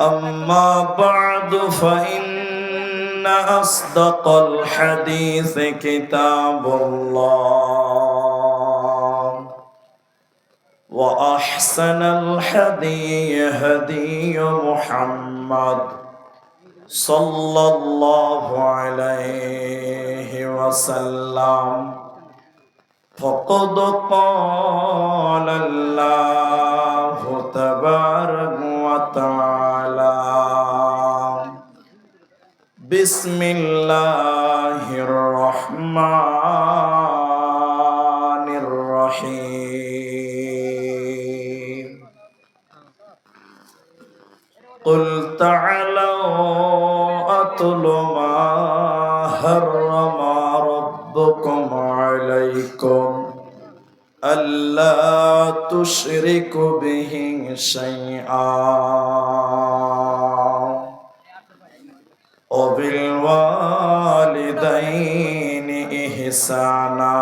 اما بعد فان اصدق الحديث كتاب الله واحسن الحدي هدي محمد صلى الله عليه وسلم فقد قال الله تبارك وتعالى بسم الله الرحمن الرحيم قل تعالوا أتل ما حرم ربكم عليكم ألا تشركوا به شيئا إحسانا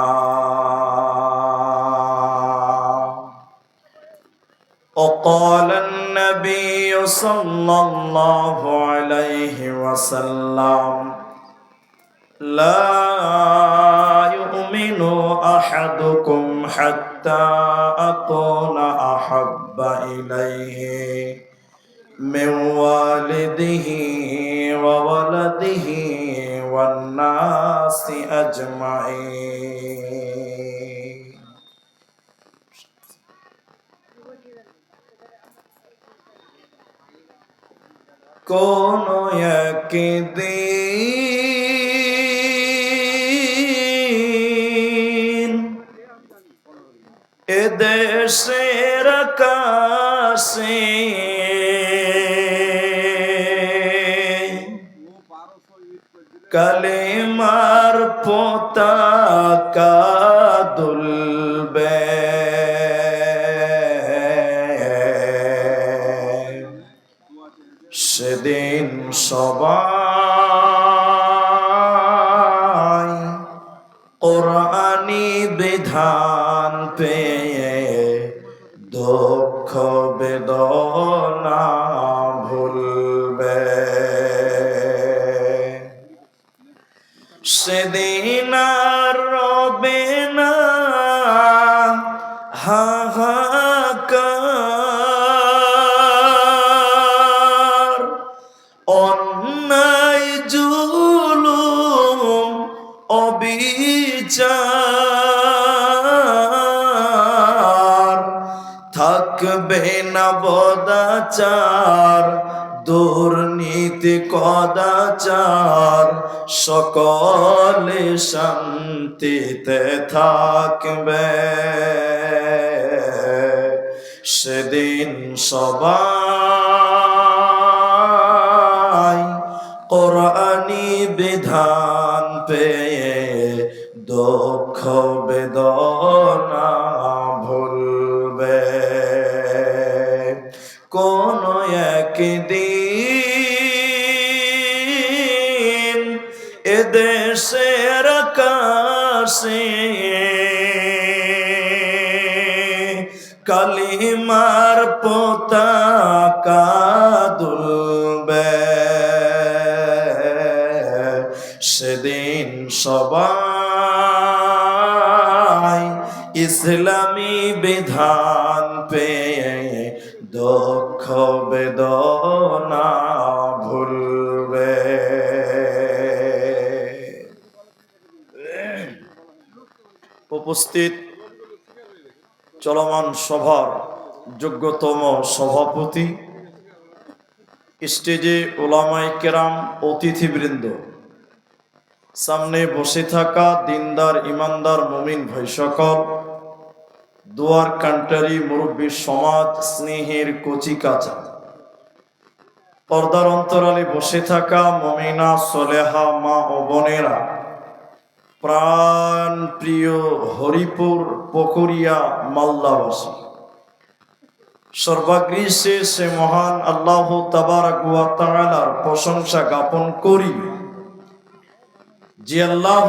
وقال النبي صلى الله عليه وسلم لا يؤمن أحدكم حتى أكون أحب إليه من والده وولده أجمعين কোন একদিন সেদিন সবাই অন্যায় জুলুম অবিচার। থাকবে না বদাচার দুর্নীতি কদাচার। সকলে শান্তিতে থাকবে। সেদিন সবাই কোরআনি বিধান পেয়ে দুঃখ বেদনা ভুলবে। কোন একদিন এদেশের আকাশে কালিমার পতাকা সবাই ইসলামী বিধান পেয়ে দুঃখ বেদনা ভুলবে। উপস্থিত চলমান সভার যোগ্যতম সভাপতি, স্টেজে ওলামাই কেরাম, অতিথিবৃন্দ সামনে বসে থাকা দিনদার, ইমানদার মমিন ভাই সকল। দুয়ার কান্টারি, মুরব্বী সমাজ, স্নেহের কচি কাঁচা। পর্দার অন্তরালে বসে থাকা মমিনা, সলেহা, মা ও বোনেরা। প্রাণ প্রিয় হরিপুর, পকরিয়া মাল্লাবাসী সর্বাগ্রীষে সে মহান আল্লাহ তাবারাকুয়া তাআলার প্রশংসা জ্ঞাপন করি। যে আল্লাহ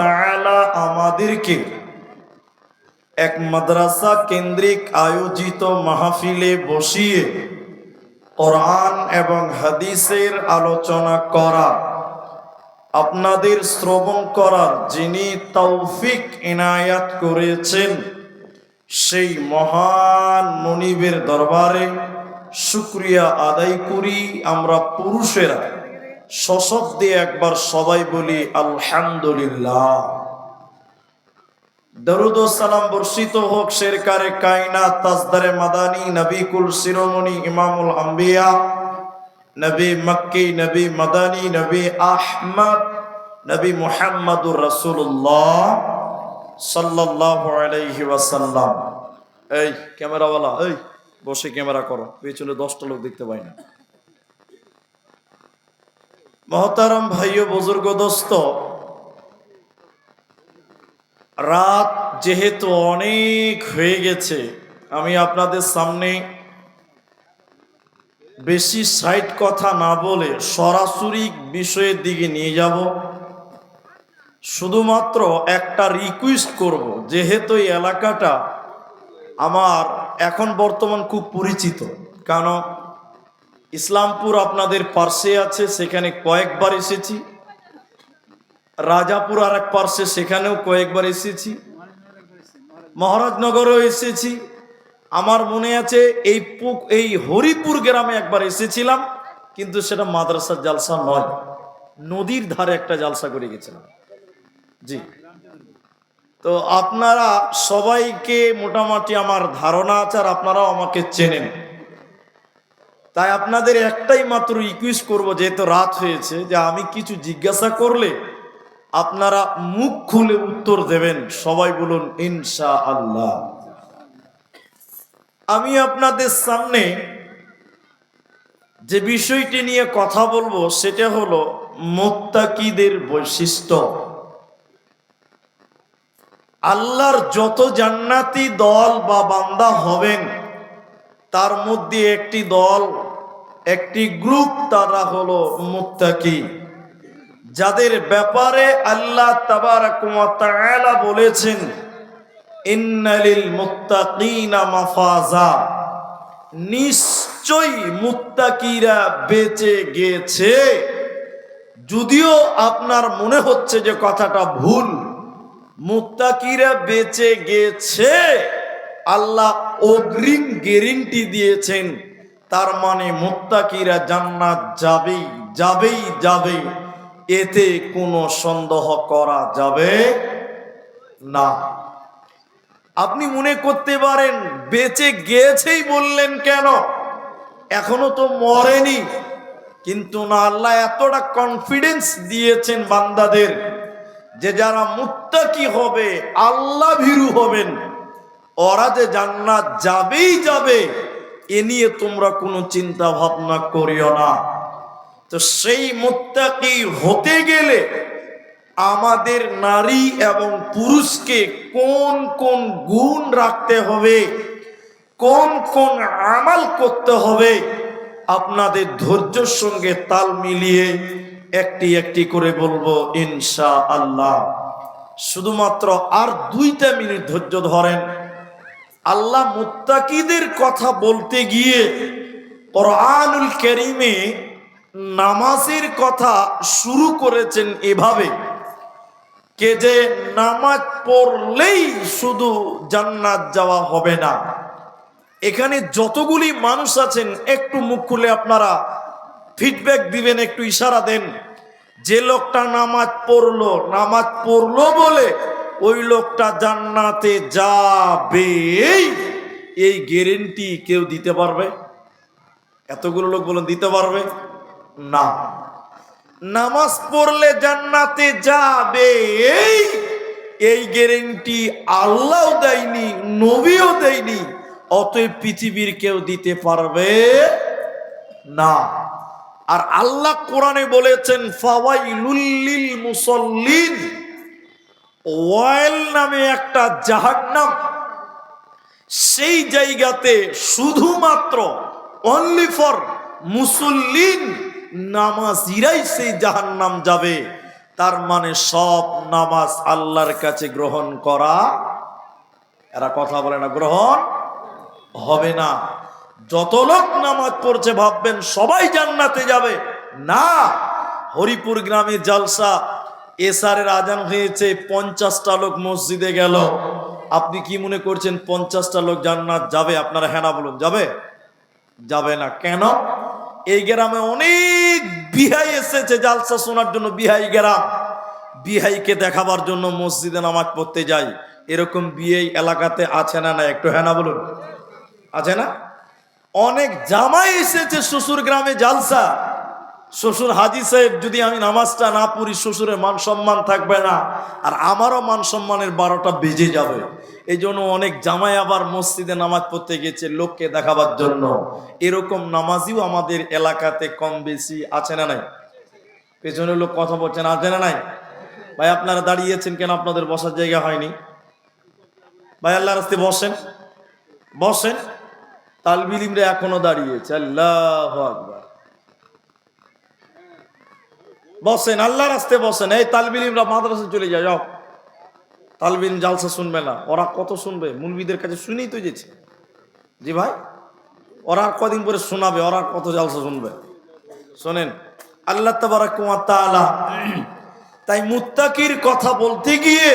তাআলা আমাদেরকে এক মাদ্রাসা কেন্দ্রিক আয়োজিত মাহফিলে বসিয়ে কোরআন এবং হাদিসের আলোচনা করা, আপনাদের শ্রবণ করার যিনি তৌফিক ইনায়াত করেছেন, সেই মহান মনিবের দরবারে শুক্রিয়া আদায় করি আমরা পুরুষেরা। সশব্দে একবার সবাই বলি, আলহামদুলিল্লাহ। দরুদ সালাম বর্ষিত হোক শেরকারে কায়না তাজদারে মাদানী নবী কুল শিরোমণি, ইমামুল আম্বিয়া, নবী মক্কি, নবী মাদানী, নবী আহমদ, নবী মুহাম্মদুর রাসূলুল্লাহ সাল্লাল্লাহু আলাইহি ওয়াসাল্লাম। এই ক্যামেরাওয়ালা, এই, বসে ক্যামেরা করো। পেছনে দশটা লোক দেখতে পাই না। মহতারাম ভাই ও বুজুর্গ দোস্ত, রাত যেহেতু অনেক হয়ে গেছে, আমি আপনাদের সামনে বেশি সাইড কথা না বলে সরাসরি বিষয়ের দিকে নিয়ে যাব। শুধুমাত্র একটা রিকোয়েস্ট করব, যেহেতু এই এলাকাটা আমার এখন বর্তমান খুব পরিচিত কারণ ইসলামপুর আপনাদের পার্শ্বে আছে, সেখানে কয়েকবার এসেছি। রাজাপুর আর এক পার্শ্বে, সেখানেও কয়েকবার এসেছি। মহারাজনগরও এসেছি। আমার মনে আছে এই পুক, এই হরিপুর গ্রামে একবার এসেছিলাম, কিন্তু সেটা মাদ্রাসার জালসা নয়। নদীর ধারে একটা জালসা করে গেছিলাম। জি। তো আপনারা সবাইকে মোটামুটি আমার ধারণা আছে আর আপনারাও আমাকে চেনেন। তাই আপনাদের একটাই মাত্র রিকোয়েস্ট করব, যেহেতু রাত হয়েছে, যে আমি কিছু জিজ্ঞাসা করলে আপনারা মুখ খুলে উত্তর দেবেন। সবাই বলুন ইনশা আল্লাহ আমি আপনাদের সামনে যে বিষয়টি নিয়ে কথা বলব, সেটা হলো মোত্তাকিদের বৈশিষ্ট্য। আল্লাহর যত জান্নাতি দল বা বান্দা হবেন, তার মধ্যে একটি দল একটি গ্রুপ তারা হলো মুত্তাকি, যাদের ব্যাপারে আল্লাহ তাবারাকুয়া বলেছেন, ইন্নালিল মুত্তাকিনা মাফাজা নিশ্চয়ই মুত্তাকিরা বেঁচে গেছে। যদিও আপনার মনে হচ্ছে যে কথাটা ভুল, মুত্তাকিরা বেঁচে গেছে। আল্লাহ অগ্রিম গ্যারেন্টি দিয়েছেন তার মানে মুত্তাকিরা জান্নাত যাবেই যাবেই যাবে এতে কোনো সন্দেহ করা যাবে না। আপনি মনে করতে পারেন, বেঁচে গিয়েছেই বললেন কেন? এখনও তো মরেনি। কিন্তু না, আল্লাহ এতটা কনফিডেন্স দিয়েছেন বান্দাদের যে যারা মুত্তাকি হবে আল্লাহ ভীরু হবেন। ওরা যে জান্নাত যাবেই যাবে। এ নিয়ে তোমরা কোনো চিন্তা ভাবনা করিও না। তো সেই মুত্তাকি হতে গেলে আমাদের নারী এবং পুরুষকে কোন কোন গুণ রাখতে হবে, কোন কোন আমাল করতে হবে, আপনাদের ধৈর্যের সঙ্গে তাল মিলিয়ে একটি একটি করে বলব ইনশা আল্লাহ শুধুমাত্র আর দুইটা মিনিট ধৈর্য ধরেন। আল্লাহ মুত্তাকিদের কথা বলতে গিয়ে কোরআনুল করিমে নামাজের কথা শুরু করেছেন এভাবে। কে যে নামাজ পড়লেই শুধু জান্নাত যাওয়া হবে না। এখানে যতগুলি মানুষ আছেন, একটু মুখ খুলে আপনারা ফিডব্যাক দিবেন, একটু ইশারা দেন। যে লোকটা নামাজ পড়ল নামাজ পড়ল বলে ওই লোকটা জান্নাতে যাবে। এই গ্যারেন্টি কেউ দিতে পারবে? এতগুলো লোক বলেন, দিতে পারবে? না। নামাজ পড়লে জান্নাতে যাবে। এই এই গ্যারেন্টি আল্লাহ দেয়নি, নবীও দেয়নি। অতএব পৃথিবীর কেউ দিতে পারবে? না। আর আল্লাহ কোরআনে বলেছেন, ফাওয়াইলুল মুসল্লিন। ওয়াইল নামে একটা জাহান্নাম। সেই জায়গাতে শুধুমাত্র অনলি ফর মুসল্লিন, নামাজিরাই সেই জাহান্নাম যাবে। তার মানে সব নামাজ আল্লাহর কাছে গ্রহণ করা, এরা কথা বলে না, গ্রহণ হবে না। যত লোক নামাজ পড়ছে, ভাববেন সবাই জান্নাতে যাবে। না, হরিপুর গ্রামে জালসা এসারের আজান হয়েছে, পঞ্চাশটা লোক মসজিদে গেল। আপনি কি মনে করছেন পঞ্চাশটা লোক জান্নাত যাবে? আপনারা হ্যাঁ বলুন, যাবে? যাবে না। কেন? এই গ্রামে অনেক বিহাই এসেছে জালসা শোনার জন্য, বিহাই গ্রাম। বিহাইকে দেখাবার জন্য মসজিদে নামাজ পড়তে যাই। এরকম বিয়ে এলাকাতে আছে না না একটু হ্যাঁ বলুন। আছে না? অনেক জামাই এসেছে শ্বশুর গ্রামে জালসা। শ্বশুর হাজি সাহেব, যদি আমি নামাজটা না পড়ি, শ্বশুরের মান সম্মান থাকবে না। আর আমারও মান সম্মানের বারোটা বেজে যাবে। এই জন্য অনেক জামাই আবার মসজিদে নামাজ পড়তে গেছে লোককে দেখাবার জন্য। এরকম নামাজিও আমাদের এলাকাতে কম বেশি আছে না নাই? পেছনে লোক কথা বলছেন আছে না নাই? ভাই, আপনারা দাঁড়িয়েছেন কেন? আপনাদের বসার জায়গা হয়নি। ভাই আল্লাহ রাস্তে বসেন। বসেন। তালবিলিমরে এখনও দাঁড়িয়েছে। আল্লাহ আকবার। বসেন আল্লাহ রাস্তে বসেন। এই তালবিলিমরা মাদ্রাসা চলে যায় যাও। তালবিল জালসা শুনবে না। ওরা কত শুনবে? মুলবিদের কাছে শুনেই তো যেছে জি ভাই, ওরা কদিন পরে শোনাবে, ওরা কত জালসা শুনবে। শোনেন, আল্লাহ তালা তাই মুত্তাকির কথা বলতে গিয়ে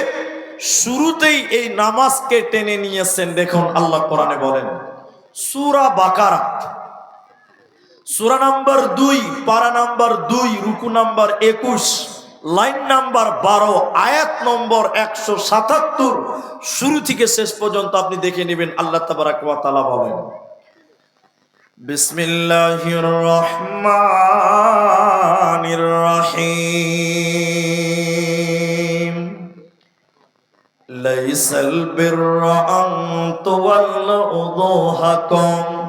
শুরুতেই এই নামাজকে টেনে নিয়েছেন। দেখুন, আল্লাহ কোরআনে বলেন, সুরা বাকারা সুরা নাম্বার দুই, পারা নাম্বার দুই, রুকু নাম্বার একুশ, লাইন নাম্বার বারো, আয়াত নম্বর একশো সাতাত্তর। শুরু থেকে শেষ পর্যন্ত আপনি দেখে নেবেন, আল্লাহ তালা বলেন, বিসমিল্লাহির রহমানির রহিম। লাইসাল উযুহাকুম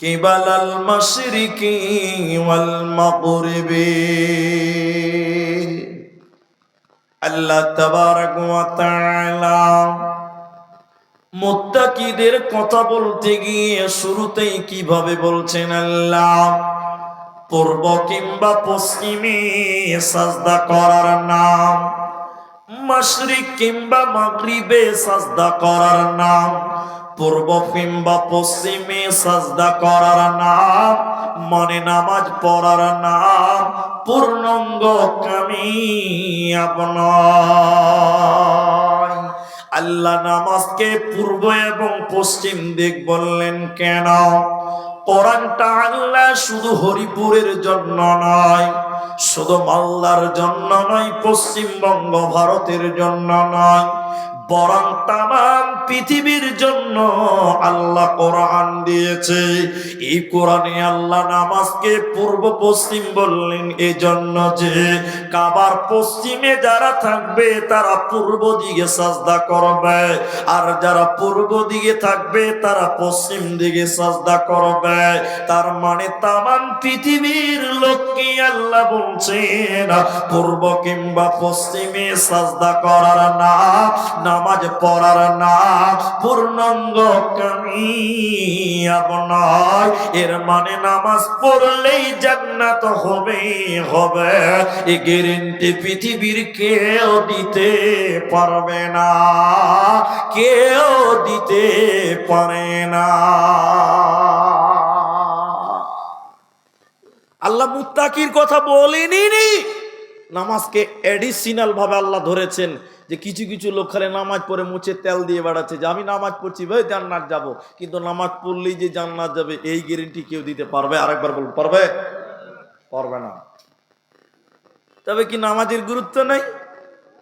কিবাল আল্লাহ মুত্তাকিদের কথা বলতে গিয়ে শুরুতেই কীভাবে বলছেন আল্লাহ, পূর্ব কিংবা পশ্চিমে সাজদা করার নাম, মাশরিক কিংবা মাগরিবে সাজদা করার নাম পূর্ব কিংবা পশ্চিমে সাজদা করার নাম, মনে নামাজ পড়ার নাম, পূর্ণাঙ্গ কামি আপনার। আল্লাহ নামাজকে পূর্ব এবং পশ্চিম দিক বললেন, কেন? কোরআনটা আল্লাহ শুধু হরিপুরের জন্য নয়, শুধু মাল্লার জন্য নয়, পশ্চিমবঙ্গ ভারতের জন্য নয় বরং তাম পৃথিবীর জন্য আল্লাহ কোরআন দিয়েছে। এই কোরআনে আল্লাহ নামাজকে পূর্ব পশ্চিম বললেন, এজন্য যে কাবার পশ্চিমে যারা থাকবে, তারা পূর্ব দিকে সাজদা করবে। আর যারা পূর্ব দিকে থাকবে, তারা পশ্চিম দিকে সাজদা করবে। তার মানে তাম পৃথিবীর লোককে আল্লাহ বলছেন, পূর্ব কিংবা পশ্চিমে সাজদা করার না নামাজ পড়ার না পূর্ণাঙ্গ কামিয়াব নয়। এর মানে নামাজ পড়লেই জান্নাত হবে হবে। এ গ্যারেন্টি পৃথিবীর কেউ দিতে পারবে না, কেউ দিতে পারে না। আল্লাহ মুত্তাকির কথা বলেনি নামাজকে এডিশনাল ভাবে আল্লাহ ধরেছেন যে কিছু কিছু লোক খালি নামাজ পড়ে মুছে তেল দিয়ে বেড়াচ্ছে যে আমি নামাজ পড়ছি, ভাই জান্নাত যাব। কিন্তু নামাজ পড়লেই যে জান্নাত যাবে, এই গ্যারেন্টি কেউ দিতে পারবে? আরেকবার বলুন, পারবে? পারবে না। তবে কি নামাজের গুরুত্ব নেই?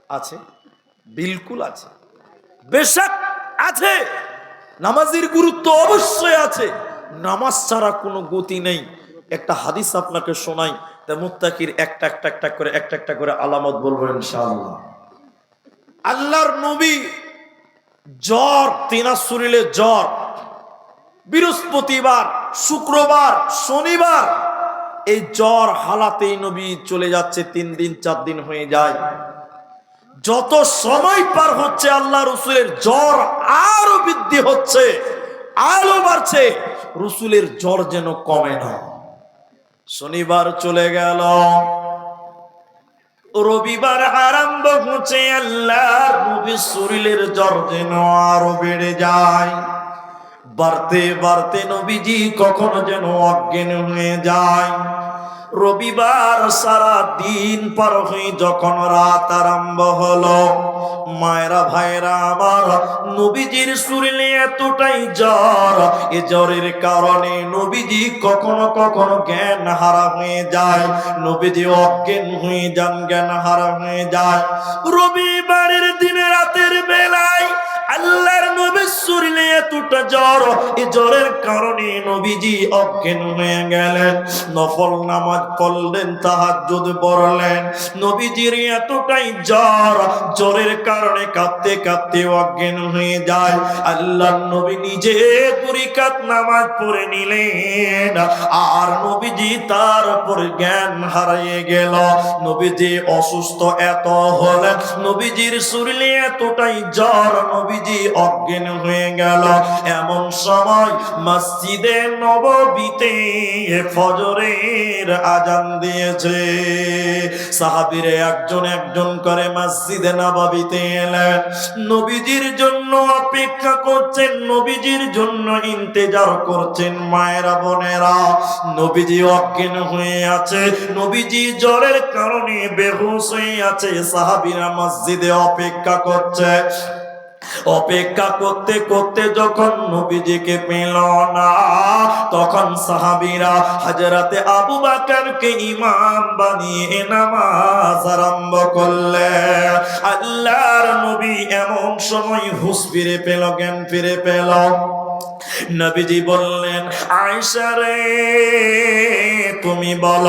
আছে, বিলকুল আছে। বেশাক আছে, নামাজের গুরুত্ব অবশ্যই আছে। নামাজ ছাড়া কোনো গতি নেই। একটা হাদিস আপনাকে শোনাই। তা মুত্তাকির একটা একটা একটা করে, একটা একটা করে আলামত বলব ইনশাআল্লাহ। আল্লাহর নবী জ্বর তিনার শরীরে জ্বর, বৃহস্পতিবার, শুক্রবার, শনিবার, এই জ্বর হালাতেই নবী চলে যাচ্ছে, তিন দিন, চার দিন হয়ে যায়। যত সময় পার হচ্ছে আল্লাহ রসুলের জ্বর আরও বৃদ্ধি হচ্ছে আরও বাড়ছে, রসুলের জ্বর যেন কমে না। শনিবার চলে গেল। রবিবার আরম্ভ হচ্ছে আল্লাহ নবীর শরীরের জ্বর যেন আরও বেড়ে যায়। বাড়তে বাড়তে নবীজি কখনো যেন অজ্ঞান হয়ে যায়। রবিবার সারা দিন পার হয়ে যখন রাত আরম্ভ হলো। মায়েরা ভাইরা আমার নবীজির শরীরে এতটাই জ্বর, এ জ্বরের কারণে নবীজি কখনো কখনো জ্ঞান হারা হয়ে যায়। নবীজি অজ্ঞান হয়ে যান, জ্ঞান হারা হয়ে যায়। রবিবারের দিনে রাতের বেলায় আল্লাহর শরীরে এতটা জ্বর। এই জ্বরের কারণে নবীজি অজ্ঞান হয়ে গেলেন। নফল নামাজ পড়লেন পড়লেন। নবীজির এতটাই জ্বর, জ্বরের কারণে অজ্ঞান হয়ে যায়। নবী নিজে পরিকাত নামাজ পড়ে নিলেন। আর নবীজি তার উপর জ্ঞান হারিয়ে গেল। নবীজি অসুস্থ এত হলেন। নবীজির শরীরে এতটাই জ্বর, নবীজি অজ্ঞান হয়ে গেল। এমন সময় মসজিদে নববীতে ফজরের আজান দিয়েছে। সাহাবিরে একজন একজন করে মসজিদে নববীতে এলেন। নবীজির জন্য অপেক্ষা করছেন, নবীজির জন্য ইন্তেজার করছেন মায়েরা, বোনেরা। নবীজি অজ্ঞান হয়ে আছে। নবীজি জ্বরের কারণে বেহুশ হয়ে আছে। সাহাবিরা মসজিদে অপেক্ষা করছে। অপেক্ষা করতে করতে যখন নবীজিকে পেল না, তখন সাহাবিরা হাজরাতে আবু বাকারকে ইমাম বানিয়ে নামাজ আরম্ভ করলেন। আল্লাহর নবী এমন সময় হুশ ফিরে পেল, জ্ঞান ফিরে পেল। নবীজি বললেন আয়সা রে, তুমি বলো